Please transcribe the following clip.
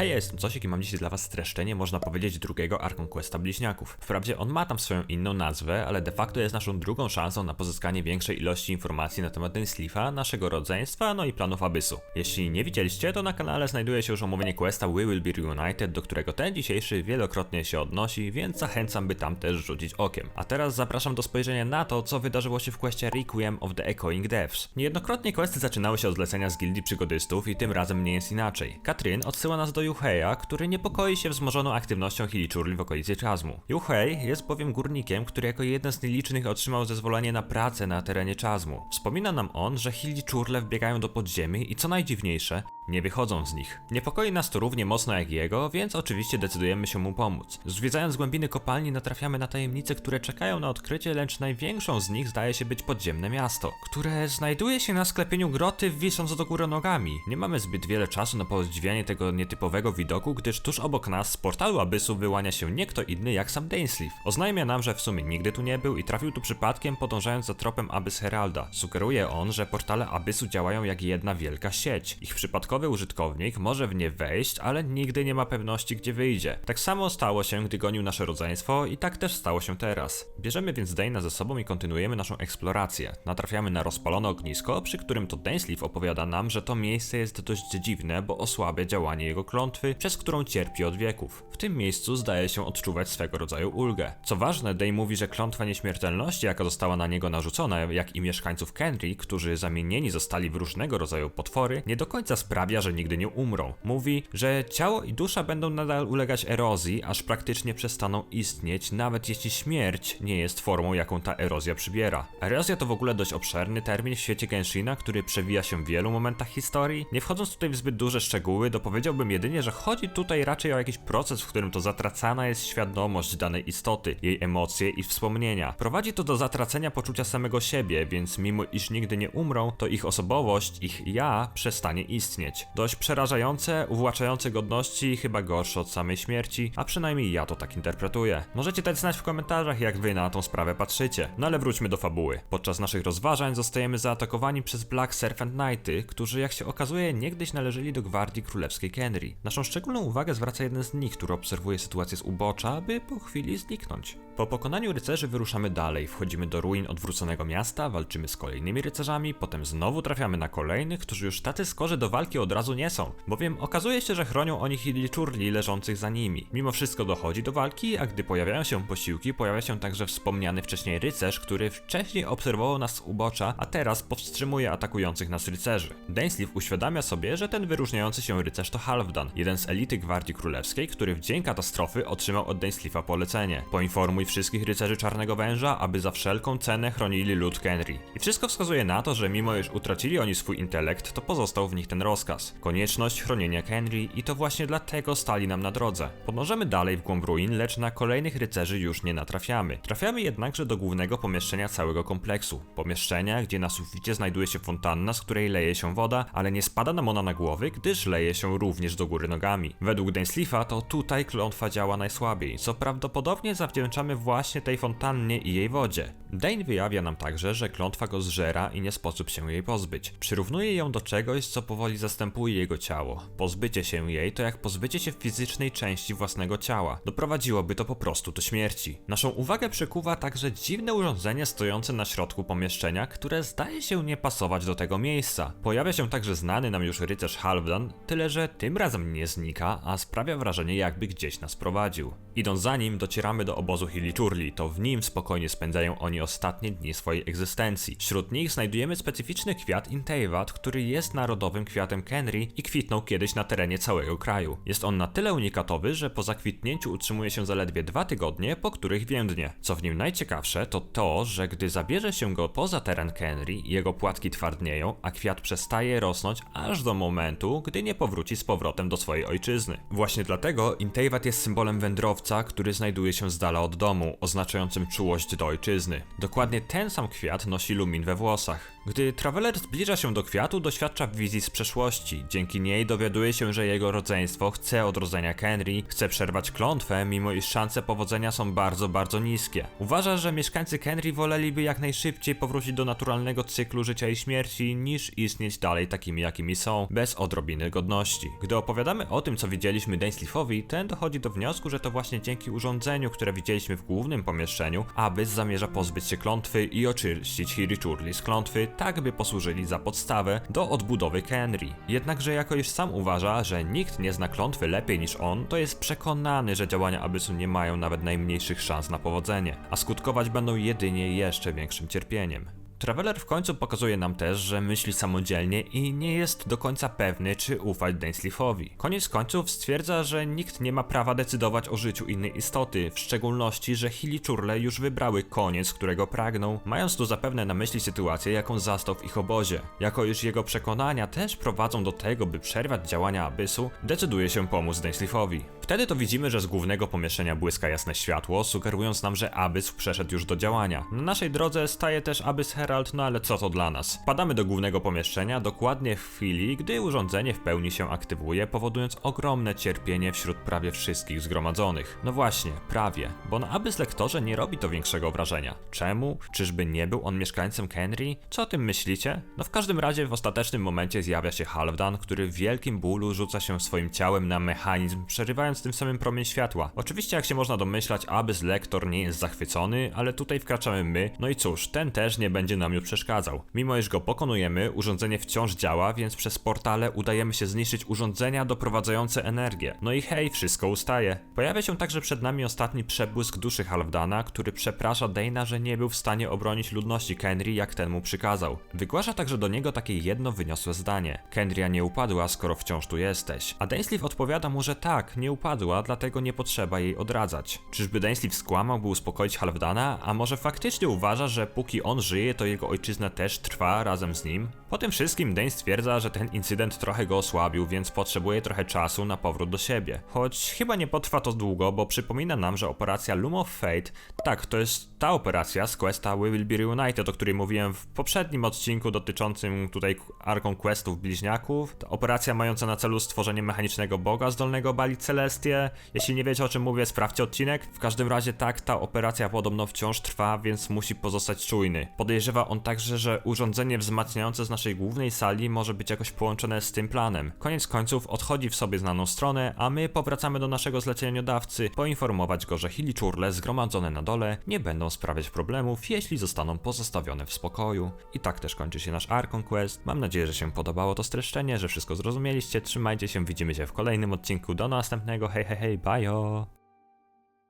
Hej, ja jestem Cosik i mam dzisiaj dla was streszczenie, można powiedzieć, drugiego Archon Questa Bliźniaków. Wprawdzie on ma tam swoją inną nazwę, ale de facto jest naszą drugą szansą na pozyskanie większej ilości informacji na temat Dainsleefa, naszego rodzeństwa, no i planów Abyssu. Jeśli nie widzieliście, to na kanale znajduje się już omówienie questa We Will Be Reunited, do którego ten dzisiejszy wielokrotnie się odnosi, więc zachęcam, by tam też rzucić okiem. A teraz zapraszam do spojrzenia na to, co wydarzyło się w questie Requiem of the Echoing Deaths. Niejednokrotnie questy zaczynały się od zlecenia z gildii przygodystów i tym razem nie jest inaczej. Katrin odsyła nas do Juheja, który niepokoi się wzmożoną aktywnością Hilichurli w okolicy Czazmu. Juhej jest bowiem górnikiem, który jako jeden z nielicznych otrzymał zezwolenie na pracę na terenie Czazmu. Wspomina nam on, że Hilichurle wbiegają do podziemi i co najdziwniejsze, nie wychodzą z nich. Niepokoi nas to równie mocno jak jego, więc oczywiście decydujemy się mu pomóc. Zwiedzając głębiny kopalni natrafiamy na tajemnice, które czekają na odkrycie, lecz największą z nich zdaje się być podziemne miasto, które znajduje się na sklepieniu groty wisząc do góry nogami. Nie mamy zbyt wiele czasu na podziwianie tego nietypowego widoku, gdyż tuż obok nas z portalu Abyssu wyłania się nie kto inny jak sam Dainsleif. Oznajmia nam, że w sumie nigdy tu nie był i trafił tu przypadkiem podążając za tropem Abyss Heralda. Sugeruje on, że portale Abyssu działają jak jedna wielka sieć. Ich przypadkowy użytkownik może w nie wejść, ale nigdy nie ma pewności gdzie wyjdzie. Tak samo stało się, gdy gonił nasze rodzeństwo i tak też stało się teraz. Bierzemy więc Dane'a ze sobą i kontynuujemy naszą eksplorację. Natrafiamy na rozpalone ognisko, przy którym to Dainsleif opowiada nam, że to miejsce jest dość dziwne, bo osłabia działanie jego klątwy, przez którą cierpi od wieków. W tym miejscu zdaje się odczuwać swego rodzaju ulgę. Co ważne, Dane mówi, że klątwa nieśmiertelności, jaka została na niego narzucona, jak i mieszkańców Kenry, którzy zamienieni zostali w różnego rodzaju potwory, nie do końca sprawia, że nigdy nie umrą. Mówi, że ciało i dusza będą nadal ulegać erozji, aż praktycznie przestaną istnieć, nawet jeśli śmierć nie jest formą, jaką ta erozja przybiera. Erozja to w ogóle dość obszerny termin w świecie Genshina, który przewija się w wielu momentach historii. Nie wchodząc tutaj w zbyt duże szczegóły, dopowiedziałbym jedynie, że chodzi tutaj raczej o jakiś proces, w którym to zatracana jest świadomość danej istoty, jej emocje i wspomnienia. Prowadzi to do zatracenia poczucia samego siebie, więc mimo iż nigdy nie umrą, to ich osobowość, ich ja przestanie istnieć. Dość przerażające, uwłaczające godności chyba gorsze od samej śmierci, a przynajmniej ja to tak interpretuję. Możecie dać znać w komentarzach, jak wy na tą sprawę patrzycie. No ale wróćmy do fabuły. Podczas naszych rozważań zostajemy zaatakowani przez Black Serpent Knighty, którzy jak się okazuje niegdyś należeli do gwardii królewskiej Kenry. Naszą szczególną uwagę zwraca jeden z nich, który obserwuje sytuację z ubocza, by po chwili zniknąć. Po pokonaniu rycerzy wyruszamy dalej, wchodzimy do ruin odwróconego miasta, walczymy z kolejnymi rycerzami, potem znowu trafiamy na kolejnych, którzy już tacy skorzy do walki od razu nie są, bowiem okazuje się, że chronią oni Hilichurli leżących za nimi. Mimo wszystko dochodzi do walki, a gdy pojawiają się posiłki, pojawia się także wspomniany wcześniej rycerz, który wcześniej obserwował nas z ubocza, a teraz powstrzymuje atakujących nas rycerzy. Dainsleif uświadamia sobie, że ten wyróżniający się rycerz to Halfdan, jeden z elity Gwardii Królewskiej, który w dzień katastrofy otrzymał od Dainsleifa polecenie. Poinformuj wszystkich rycerzy Czarnego Węża, aby za wszelką cenę chronili lud Kenry. I wszystko wskazuje na to, że mimo iż utracili oni swój intelekt, to pozostał w nich ten rozkaz. Konieczność chronienia Kenry i to właśnie dlatego stali nam na drodze. Podążamy dalej w głąb ruin, lecz na kolejnych rycerzy już nie natrafiamy. Trafiamy jednakże do głównego pomieszczenia całego kompleksu. Pomieszczenia, gdzie na suficie znajduje się fontanna, z której leje się woda, ale nie spada nam ona na głowy, gdyż leje się również do góry nogami. Według Dainsleefa to tutaj klątwa działa najsłabiej, co prawdopodobnie zawdzięczamy właśnie tej fontannie i jej wodzie. Dane wyjawia nam także, że klątwa go zżera i nie sposób się jej pozbyć. Przyrównuje ją do czegoś, co powoli zastępuje jego ciało. Pozbycie się jej to jak pozbycie się fizycznej części własnego ciała. Doprowadziłoby to po prostu do śmierci. Naszą uwagę przykuwa także dziwne urządzenie stojące na środku pomieszczenia, które zdaje się nie pasować do tego miejsca. Pojawia się także znany nam już rycerz Halfdan, tyle że tym razem nie znika, a sprawia wrażenie jakby gdzieś nas prowadził. Idąc za nim docieramy do obozu Hilichurli, to w nim spokojnie spędzają oni ostatnie dni swojej egzystencji. Wśród nich znajdujemy specyficzny kwiat Inteivat, który jest narodowym kwiatem Kenry i kwitnął kiedyś na terenie całego kraju. Jest on na tyle unikatowy, że po zakwitnięciu utrzymuje się zaledwie dwa tygodnie, po których więdnie. Co w nim najciekawsze, to to, że gdy zabierze się go poza teren Kenry, jego płatki twardnieją, a kwiat przestaje rosnąć aż do momentu, gdy nie powróci z powrotem do swojej ojczyzny. Właśnie dlatego Inteivat jest symbolem wędrowca, który znajduje się z dala od domu, oznaczającym czułość do ojczyzny. Dokładnie ten sam kwiat nosi Lumin we włosach. Gdy Traveler zbliża się do kwiatu, doświadcza wizji z przeszłości. Dzięki niej dowiaduje się, że jego rodzeństwo chce odrodzenia Kenry, chce przerwać klątwę, mimo iż szanse powodzenia są bardzo, bardzo niskie. Uważa, że mieszkańcy Kenry woleliby jak najszybciej powrócić do naturalnego cyklu życia i śmierci, niż istnieć dalej takimi, jakimi są, bez odrobiny godności. Gdy opowiadamy o tym, co widzieliśmy Dainsleefowi, ten dochodzi do wniosku, że to właśnie dzięki urządzeniu, które widzieliśmy w głównym pomieszczeniu, Abyss zamierza pozbyć się klątwy i oczyścić Hirichurli z klątwy, tak by posłużyli za podstawę do odbudowy Kenry. Jednakże jako iż sam uważa, że nikt nie zna klątwy lepiej niż on, to jest przekonany, że działania Abyssu nie mają nawet najmniejszych szans na powodzenie, a skutkować będą jedynie jeszcze większym cierpieniem. Traveler w końcu pokazuje nam też, że myśli samodzielnie i nie jest do końca pewny, czy ufać Dainsleefowi. Koniec końców stwierdza, że nikt nie ma prawa decydować o życiu innej istoty, w szczególności, że Hilichurle już wybrały koniec, którego pragną, mając tu zapewne na myśli sytuację, jaką zastał w ich obozie. Jako iż jego przekonania też prowadzą do tego, by przerwać działania Abyssu, decyduje się pomóc Dainsleefowi. Wtedy to widzimy, że z głównego pomieszczenia błyska jasne światło, sugerując nam, że Abyss przeszedł już do działania. Na naszej drodze staje też Abyss Herald, no ale co to dla nas? Padamy do głównego pomieszczenia dokładnie w chwili, gdy urządzenie w pełni się aktywuje, powodując ogromne cierpienie wśród prawie wszystkich zgromadzonych. No właśnie, prawie, bo na Abyss lektorze nie robi to większego wrażenia. Czemu? Czyżby nie był on mieszkańcem Kenry? Co o tym myślicie? No w każdym razie w ostatecznym momencie zjawia się Halfdan, który w wielkim bólu rzuca się swoim ciałem na mechanizm, przerywając tym samym promień światła. Oczywiście jak się można domyślać, Abyss lektor nie jest zachwycony, ale tutaj wkraczamy my, no i cóż, ten też nie będzie nam już przeszkadzał. Mimo iż go pokonujemy, urządzenie wciąż działa, więc przez portale udajemy się zniszczyć urządzenia doprowadzające energię. No i hej, wszystko ustaje. Pojawia się także przed nami ostatni przebłysk duszy Halfdana, który przeprasza Dana, że nie był w stanie obronić ludności Kenry, jak ten mu przykazał. Wygłasza także do niego takie jedno wyniosłe zdanie. Kenrya nie upadła, skoro wciąż tu jesteś. A Dainsleif odpowiada mu, że tak, nie upadła, dlatego nie potrzeba jej odradzać. Czyżby Dainsleif skłamał, by uspokoić Halfdana, a może faktycznie uważa, że póki on żyje, to jego ojczyzna też trwa razem z nim? Po tym wszystkim Dane stwierdza, że ten incydent trochę go osłabił, więc potrzebuje trochę czasu na powrót do siebie. Choć chyba nie potrwa to długo, bo przypomina nam, że operacja Loom of Fate, tak, to jest ta operacja z questa We Will Be Reunited, o której mówiłem w poprzednim odcinku dotyczącym tutaj arką questów bliźniaków. Operacja mająca na celu stworzenie mechanicznego boga zdolnego balić Celestię. Jeśli nie wiecie o czym mówię, sprawdźcie odcinek. W każdym razie tak, ta operacja podobno wciąż trwa, więc musi pozostać czujny. Podejrzewa on także, że urządzenie wzmacniające z naszej głównej sali może być jakoś połączone z tym planem. Koniec końców odchodzi w sobie znaną stronę, a my powracamy do naszego zleceniodawcy, poinformować go, że hiliczurle zgromadzone na dole nie będą sprawiać problemów, jeśli zostaną pozostawione w spokoju. I tak też kończy się nasz Arkon Quest. Mam nadzieję, że się podobało to streszczenie, że wszystko zrozumieliście. Trzymajcie się, widzimy się w kolejnym odcinku. Do następnego, hej hej hej, bajo!